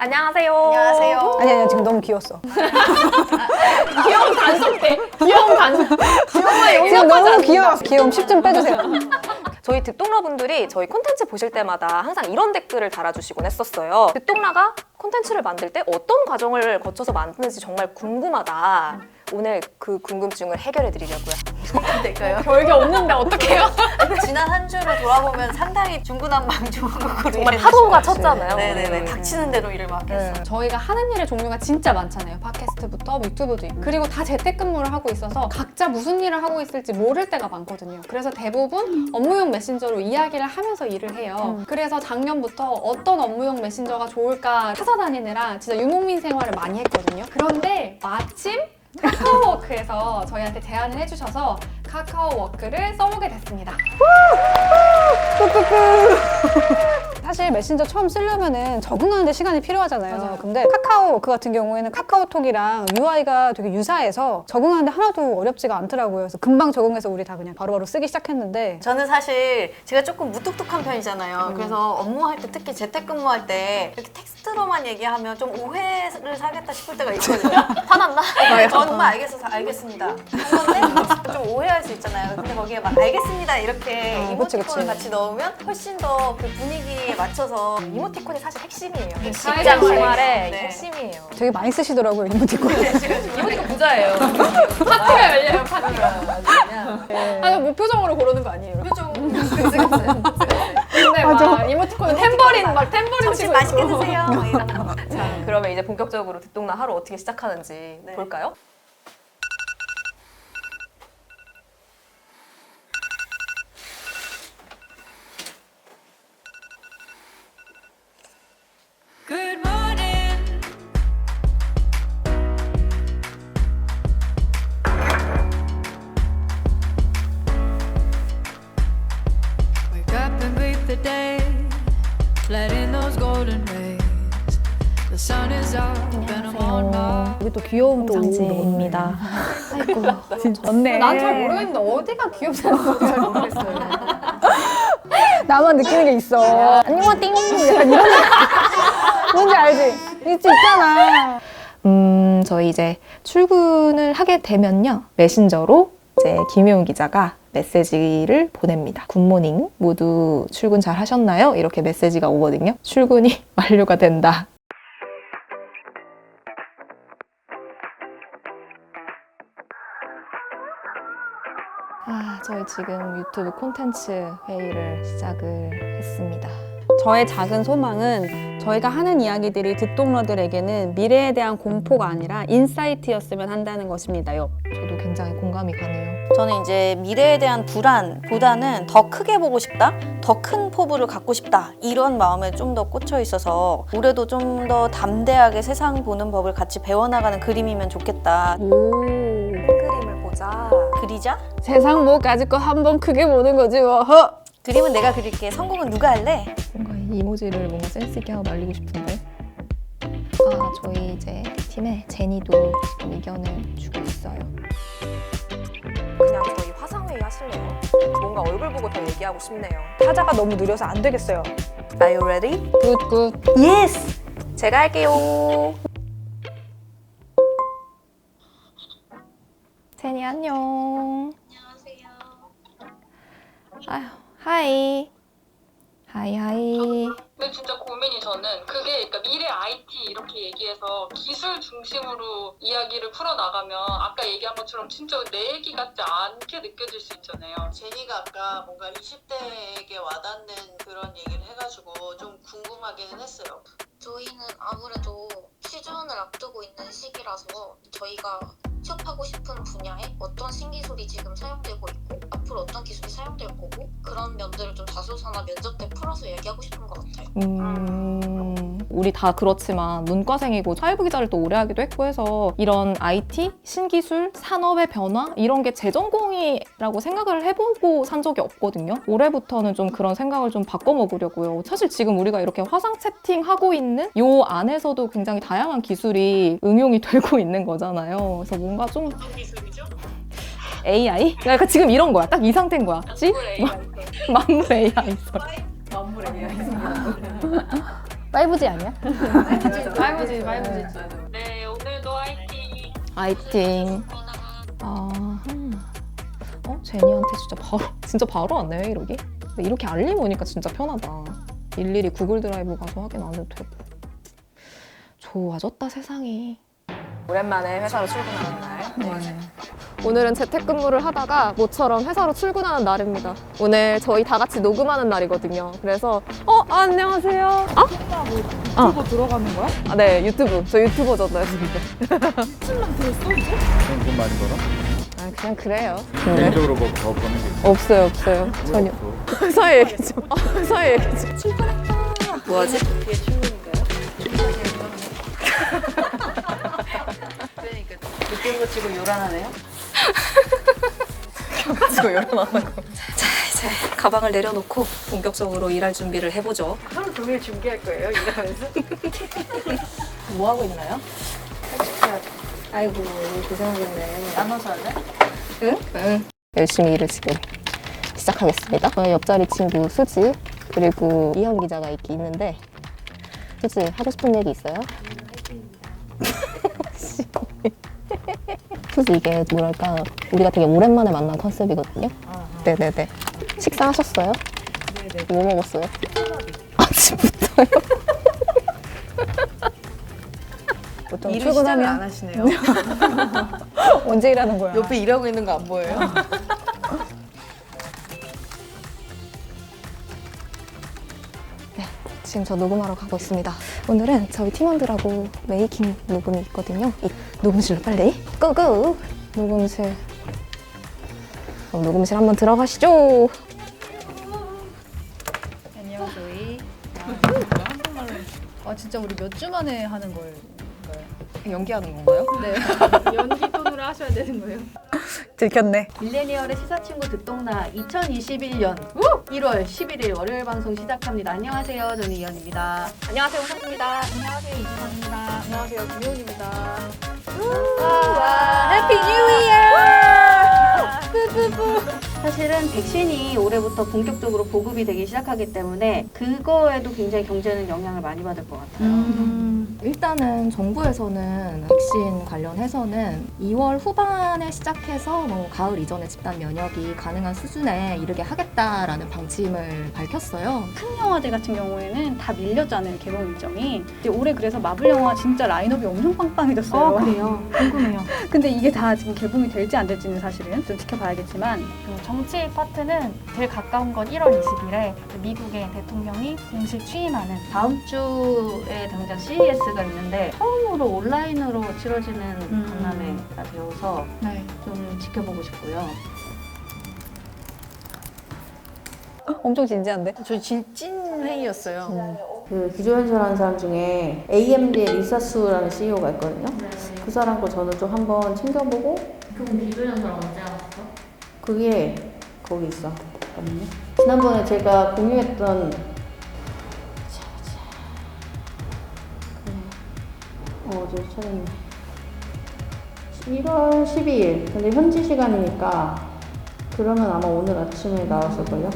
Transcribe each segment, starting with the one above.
안녕하세요. 안녕하세요. 아니 아니 지금 너무 귀여웠어. 귀여운 단속대. 귀여운 단속. 귀여운 지금 너무 귀여웠어. 귀여움 10점 빼주세요. 저희 득동러분들이 저희 콘텐츠 보실 때마다 항상 이런 댓글을 달아주시곤 했었어요. 득동러가 콘텐츠를 만들 때 어떤 과정을 거쳐서 만드는지 정말 궁금하다. 오늘 그 궁금증을 해결해 드리려고요. 될까요? 별게 없는데 어떡해요? 지난 한 주를 돌아보면 상당히 중구난방중으로 정말 파도가 쳤잖아요. 네네네. 음. 닥치는 대로 일을 막 했어요. 저희가 하는 일의 종류가 진짜 많잖아요. 팟캐스트부터 유튜브도 있고. 그리고 다 재택근무를 하고 있어서 각자 무슨 일을 하고 있을지 모를 때가 많거든요. 그래서 대부분 업무용 메신저로 이야기를 하면서 일을 해요. 그래서 작년부터 어떤 업무용 메신저가 좋을까 찾아다니느라 진짜 유목민 생활을 많이 했거든요. 그런데 마침 카카오워크에서 저희한테 제안을 해주셔서 카카오워크를 써보게 됐습니다. 사실 메신저 처음 쓰려면은 적응하는데 시간이 필요하잖아요. 맞아요. 근데 카카오워크 같은 경우에는 카카오톡이랑 UI가 되게 유사해서 적응하는데 하나도 어렵지가 않더라고요. 그래서 금방 적응해서 우리 다 그냥 바로바로 쓰기 시작했는데 저는 사실 제가 조금 무뚝뚝한 편이잖아요. 그래서 업무할 때 특히 재택근무할 때 이렇게 텍스트로만 얘기하면 좀 오해를 사겠다 싶을 때가 있거든요. 화났나? 네, 정말 알겠어, 알겠습니다. 한 건데 좀 오해할 수 있잖아요. 근데 거기에 막 알겠습니다 이렇게 어, 그치, 이모티콘을 그치. 같이 넣으면 훨씬 더 그 분위기에 맞춰서 이모티콘이 사실 핵심이에요. 네, 직장 생활의 네. 핵심이에요. 되게 많이 쓰시더라고요, 이모티콘. 이모티콘 부자예요. 파티가 열려요, 파티가. 아니, 무표정으로 고르는 거 아니에요? 좀 근데 맞아. 막 이모티콘 템버린 막 템버린 점심 치고 맛있게. 드세요. 막 이런 거. 자, 그러면 이제 본격적으로 듣동나 하루 어떻게 시작하는지 네. 볼까요? 여기 또 귀여운 또 장지입니다. 좋네. 난 잘 모르겠는데 어디가 귀엽다는 잘 모르겠어요. 나만 느끼는 게 있어. 안녕, 띵! 약간 이런. 뭔지 알지? 있지, 있잖아. 음, 저희 이제 출근을 하게 되면요. 메신저로 이제 김효은 기자가 메시지를 보냅니다. 굿모닝. 모두 출근 잘 하셨나요? 이렇게 메시지가 오거든요. 출근이 완료가 된다. 저희 지금 유튜브 콘텐츠 회의를 시작을 했습니다. 저의 작은 소망은 저희가 하는 이야기들이 듣동러들에게는 미래에 대한 공포가 아니라 인사이트였으면 한다는 것입니다요. 저도 굉장히 공감이 가네요. 저는 이제 미래에 대한 불안보다는 더 크게 보고 싶다, 더 큰 포부를 갖고 싶다 이런 마음에 좀 더 꽂혀 있어서 올해도 좀 더 담대하게 세상 보는 법을 같이 배워나가는 그림이면 좋겠다. 오. 그리자? 세상 뭐 가질 거 한번 크게 보는 거지 뭐. 허! 그림은 내가 그릴게. 성공은 누가 할래? 뭔가 이 이모지를 뭔가 센스 있게 하나 날리고 싶은데. 아, 저희 이제 팀에 제니도 지금 의견을 주고 있어요. 그냥 저희 화상회의 하실래요? 뭔가 얼굴 보고 더 얘기하고 싶네요. 타자가 너무 느려서 안 되겠어요. Are you ready? 굿, 굿. Yes! 제가 할게요. 제니 안녕. 안녕하세요. 아휴, 하이. 하이 하이. 근데 진짜 고민이 저는 그게 그러니까 미래 IT 이렇게 얘기해서 기술 중심으로 이야기를 풀어나가면 아까 얘기한 것처럼 진짜 내 얘기 같지 않게 느껴질 수 있잖아요. 제니가 아까 뭔가 20대에게 와닿는 그런 얘기를 해가지고 좀 궁금하기는 했어요. 저희는 아무래도 시즌을 앞두고 있는 시기라서 저희가 취업하고 싶은 분야에 어떤 신기술이 지금 사용되고 있고 앞으로 어떤 기술이 사용될 거고 그런 면들을 좀 자소서나 면접 때 풀어서 얘기하고 싶은 것 같아요. 음, 우리 다 그렇지만 문과생이고 사회부 기자를 또 오래 하기도 했고 해서 이런 IT, 신기술, 산업의 변화 이런 게 제 전공이라고 생각을 해보고 산 적이 없거든요. 올해부터는 좀 그런 생각을 좀 바꿔 먹으려고요. 사실 지금 우리가 이렇게 화상 채팅하고 있는 요 안에서도 굉장히 다양한 기술이 응용이 되고 있는 거잖아요. 그래서 뭔가 좀 어떤 기술이죠? AI? 그러니까 지금 이런 거야. 딱 이 상태인 거야. 지? 만물 AI. 만물 AI. 만물의 미야 5G 아니야? 말부지 말부지. 네, 오늘도 화이팅! 아이팅. 아, 음. 어 제니한테 진짜 바로 진짜 바로 왔네 이러기. 근데 이렇게 알림 오니까 진짜 편하다. 일일이 구글 드라이브 가서 확인 안 해도 되고. 좋아졌다 세상이. 오랜만에 회사로 출근하는 날. 네. 오늘은 재택근무를 하다가 모처럼 회사로 출근하는 날입니다. 오늘 저희 다 같이 녹음하는 날이거든요. 그래서 어 아, 안녕하세요. 아? 유튜브 들어가는 거야? 아, 네 유튜브. 저 유튜버잖아요 근데. 돈 많이 벌어? 아 그냥 그래요. 개인적으로 뭐 더 버는 게 없어요 없어요 전혀. 서희 얘기 좀. 어, 서희 얘기 좀. 뭐하지? 느끼는 거 치고 요란하네요. 가지고 열어놔. 자 이제 가방을 내려놓고 본격적으로 일할 준비를 해보죠. 하루 종일 준비할 거예요, 일하면서? 뭐 하고 있나요? 아이고 고생하겠네. 나눠서 할래? 응. 열심히 일을 지금 시작하겠습니다. 저의 옆자리 친구 수지 그리고 이현 기자가 있, 있는데 수지 하고 싶은 얘기 있어요? 수지 이게 뭐랄까 우리가 되게 오랜만에 만난 컨셉이거든요. 네네네. 식사하셨어요? 네네. 뭐 먹었어요? 아침부터요? 보통 일을 시작을 출근하면 안 하시네요. 언제 일하는 거야? 옆에 일하고 있는 거 안 보여요? 지금 저 녹음하러 가고 있습니다. 오늘은 저희 팀원들하고 메이킹 녹음이 있거든요. 이 녹음실로 빨리 고고! 녹음실. 그럼 녹음실 한번 들어가시죠. 안녕 조이. 아 진짜 우리 몇 주 만에 하는 걸. 연기하는 건가요? 네. 연기 톤으로 하셔야 되는 거예요. 들켰네. 밀레니얼의 시사친구 듣동나 2021년 1월 11일 월요일 방송 시작합니다. 안녕하세요. 저는 이현입니다. 안녕하세요, 오상입니다. 안녕하세요. 이진원입니다. 안녕하세요. 김효은입니다. 해피 뉴 사실은 백신이 올해부터 본격적으로 보급이 되기 시작하기 때문에 그거에도 굉장히 경제는 영향을 많이 받을 것 같아요. 일단은 정부에서는 백신 관련해서는 2월 후반에 시작해서 뭐 가을 이전에 집단 면역이 가능한 수준에 이르게 하겠다라는 방침을 밝혔어요. 큰 영화들 같은 경우에는 다 밀렸잖아요 개봉 일정이. 근데 올해 그래서 마블 영화 진짜 라인업이 엄청 빵빵해졌어요. 그래요? 궁금해요. 근데 이게 다 지금 개봉이 될지 안 될지는 사실은 좀 지켜봐야겠지만 그 정치 파트는 제일 가까운 건 1월 20일에 미국의 대통령이 공식 취임하는 다음 주에 당장 CES 가 있는데 처음으로 온라인으로 치러지는 음. 박람회가 되어서 네. 좀 지켜보고 싶고요. 엄청 진지한데? 저 진, 찐 회의였어요. 그 기조연설하는 사람 중에 AMD의 리사수라는 CEO가 있거든요. 그 사람 거 저는 좀 한번 챙겨보고 그럼 기조연설 언제 하셨어? 그게 거기 있어. 잠깐만요. 지난번에 제가 공유했던 어, 저 찾았네. 1월 12일. 근데 현지 시간이니까 그러면 아마 오늘 아침에 나왔을걸요?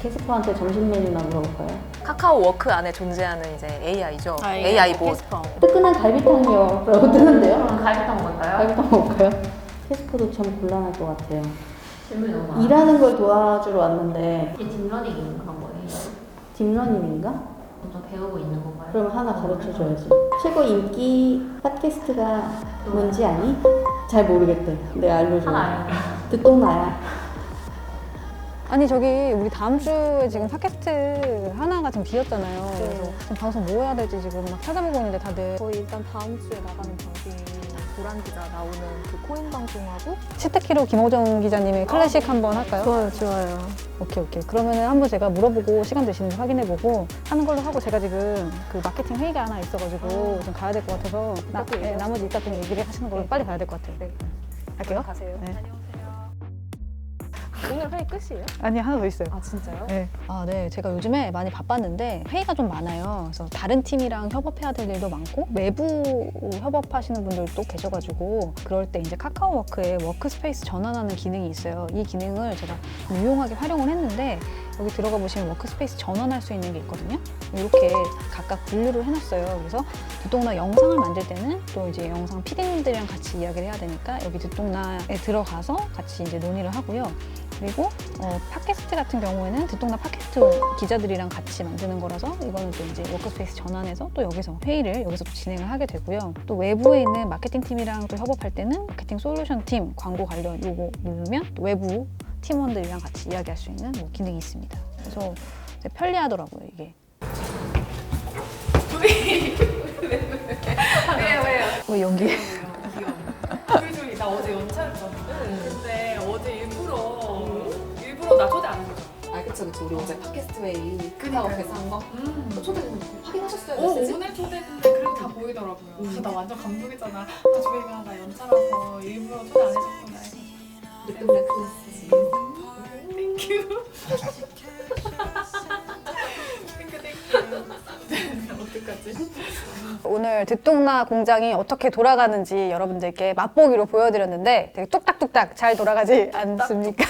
캐스퍼한테 점심 메뉴나 물어볼까요? 카카오 워크 안에 존재하는 이제 AI죠. 아, 예. AI 봇. 뜨끈한 갈비탕이요. 라고 뜨는데요? 갈비탕 먹을까요? 갈비탕 먹을까요? 캐스퍼도 참 곤란할 것 같아요. 질문이 너무 많아. 일하는 걸 도와주러 왔는데 이게 딥러닝인 그런 거예요? 딥러닝인가? 좀 배우고 있는 건가요? 그럼 하나 가르쳐 줘야지. 최고 인기 팟캐스트가 뭔지 아니? 잘 모르겠대. 내가 알려줘. 하나 알려줘. 듣동나야. 아니 저기 우리 다음 주에 지금 팟캐스트 하나가 지금 비었잖아요. 그래서 지금 방송 뭐 해야 될지 지금 막 찾아보고 있는데 다들 저희 일단 다음 주에 나가는 방송이 도란 기자 나오는 그 코인 방송하고 치트키로 김호정 기자님의 클래식 한번 할까요? 좋아요, 좋아요. 오케이 오케이. 그러면은 한번 제가 물어보고 시간 되시는지 확인해보고 하는 걸로 하고 제가 지금 그 마케팅 회의가 하나 있어가지고 좀 가야 될 것 같아서 나, 네, 나머지 이따 좀 얘기를 하시는 걸로 빨리 가야 될 것 같아요. 네. 할게요. 가세요. 네. 오늘 회의 끝이에요? 아니 하나 더 있어요. 아 진짜요? 네. 아, 네. 제가 요즘에 많이 바빴는데 회의가 좀 많아요. 그래서 다른 팀이랑 협업해야 될 일도 많고 외부 협업하시는 분들도 계셔가지고 그럴 때 이제 카카오워크에 워크스페이스 전환하는 기능이 있어요. 이 기능을 제가 유용하게 활용을 했는데 여기 들어가 보시면 워크스페이스 전원할 수 있는 게 있거든요. 이렇게 각각 분류를 해놨어요. 그래서 듣동나 영상을 만들 때는 또 이제 영상 PD님들이랑 같이 이야기를 해야 되니까 여기 듣동나에 들어가서 같이 이제 논의를 하고요. 그리고 어, 팟캐스트 같은 경우에는 듣동나 팟캐스트 기자들이랑 같이 만드는 거라서 이거는 또 이제 워크스페이스 전환해서 또 여기서 회의를 여기서 또 진행을 하게 되고요. 또 외부에 있는 마케팅 팀이랑 또 협업할 때는 마케팅 솔루션 팀 광고 관련 요거 누르면 또 외부 팀원들이랑 같이 이야기할 수 있는 뭐 기능이 있습니다. 그래서 편리하더라고요 이게. 왜요 왜요? 왜 여기? 나 어제 연차였잖아. 그쵸 그쵸 우리 어제 팟캐스트 회의 그니까요. 카카오에서 한 거. 음. 초대는 확인하셨어요 어, 메시지? 오늘 초대했는데 그래도 다 보이더라고요. 그래서 나 완전 감동했잖아. 아, 조이가 나 연차라서 일부러 초대 안 해줬구나. 해서. 클래스. 땡큐. 땡큐 어떡하지? 오늘 듣동나 공장이 어떻게 돌아가는지 여러분들께 맛보기로 보여드렸는데 되게 뚝딱뚝딱 잘 돌아가지 않습니까?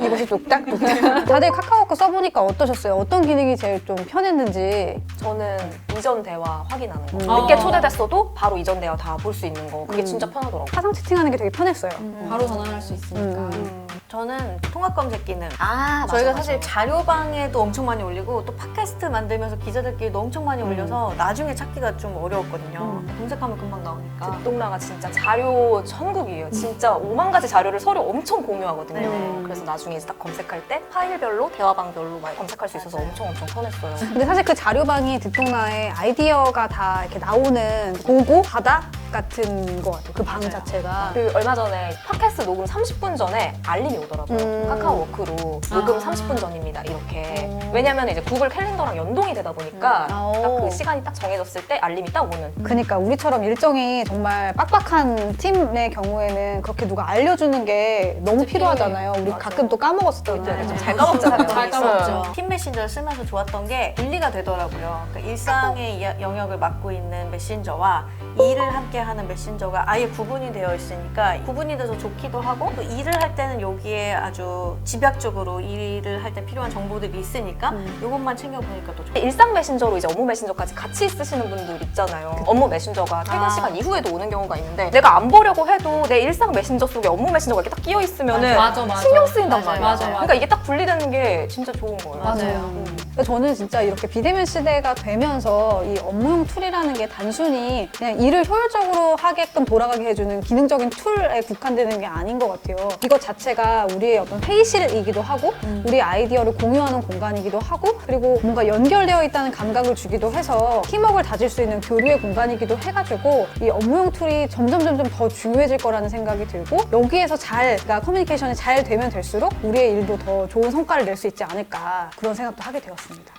이것이 뚝딱뚝딱. 다들 카카오워크 써보니까 어떠셨어요? 어떤 기능이 제일 좀 편했는지. 저는 이전 대화 확인하는 거. 음. 늦게 아. 초대됐어도 바로 이전 대화 다 볼 수 있는 거. 그게 음. 진짜 편하더라고요. 화상 채팅하는 게 되게 편했어요. 바로 전환할 수 있으니까. 음. 저는 통합 검색 기능. 아 저희가 사실 자료방에도 엄청 많이 올리고 또 팟캐스트 만들면서 기자들끼리도 엄청 많이 올려서 나중에 찾기가 좀 어려웠거든요. 검색하면 금방 나오니까. 듣동나가 진짜 자료 천국이에요. 진짜 오만 가지 자료를 서로 엄청 공유하거든요. 음. 그래서 나중에 이제 딱 검색할 때 파일별로 대화방별로 많이 검색할 수 있어서 엄청 엄청 편했어요. 근데 사실 그 자료방이 듣동나의 아이디어가 다 이렇게 나오는 고고 바다 같은 것 같아요. 그 방 자체가. 그 얼마 전에 팟캐스트 녹음 30분 전에 알림이 오더라고요. 음. 카카오 워크로 녹음 아. 30분 전입니다. 이렇게. 왜냐면 이제 구글 캘린더랑 연동이 되다 보니까 음. 딱 그 시간이 딱 정해졌을 때 알림이 딱 오는. 그러니까 우리처럼 일정이 정말 빡빡한 팀의 경우에는 그렇게 누가 알려주는 게 너무 필요하잖아요. 우리 가끔 또 까먹었었잖아요. 잘 까먹잖아요. 잘 까먹죠. 팀 메신저를 쓰면서 좋았던 게 분리가 되더라고요. 그러니까 일상의 영역을 맡고 있는 메신저와 일을 함께 하는 메신저가 아예 구분이 되어 있으니까 구분이 돼서 좋기도 하고 또 일을 할 때는 여기에 아주 집약적으로 일을 할 때 필요한 정보들이 있으니까 이것만 챙겨보니까 더 좋아요. 일상 메신저로 이제 업무 메신저까지 같이 쓰시는 분들 있잖아요. 업무 메신저가 퇴근 아. 시간 이후에도 오는 경우가 있는데 내가 안 보려고 해도 내 일상 메신저 속에 업무 메신저가 이렇게 딱 끼어 있으면은 맞아, 맞아. 신경 쓰인단 맞아요. 맞아, 맞아. 그러니까 이게 딱 분리되는 게 진짜 좋은 거예요. 맞아요. 근데 저는 진짜 이렇게 비대면 시대가 되면서 이 업무용 툴이라는 게 단순히 그냥 일을 효율적으로 하게끔 돌아가게 해주는 기능적인 툴에 국한되는 게 아닌 것 같아요. 이것 자체가 우리의 어떤 회의실이기도 하고 우리 아이디어를 공유하는 공간이기도 하고 그리고 뭔가 연결되어 있다는 감각을 주기도 해서 팀워크를 다질 수 있는 교류의 공간이기도 해가지고 이 업무용 툴이 점점 점점 더 중요해질 거라는 생각이 들고 여기에서 잘 그러니까 커뮤니케이션이 잘 되면 될수록 우리의 일도 더 좋은 성과를 낼 수 있지 않을까 그런 생각도 하게 되었 습니다.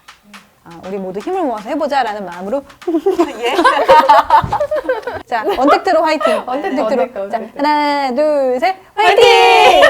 아, 우리 모두 힘을 모아서 해보자라는 마음으로 예. 자 언택트로 화이팅 언택트로 언택트, 자 언택트. 하나 둘 셋 화이팅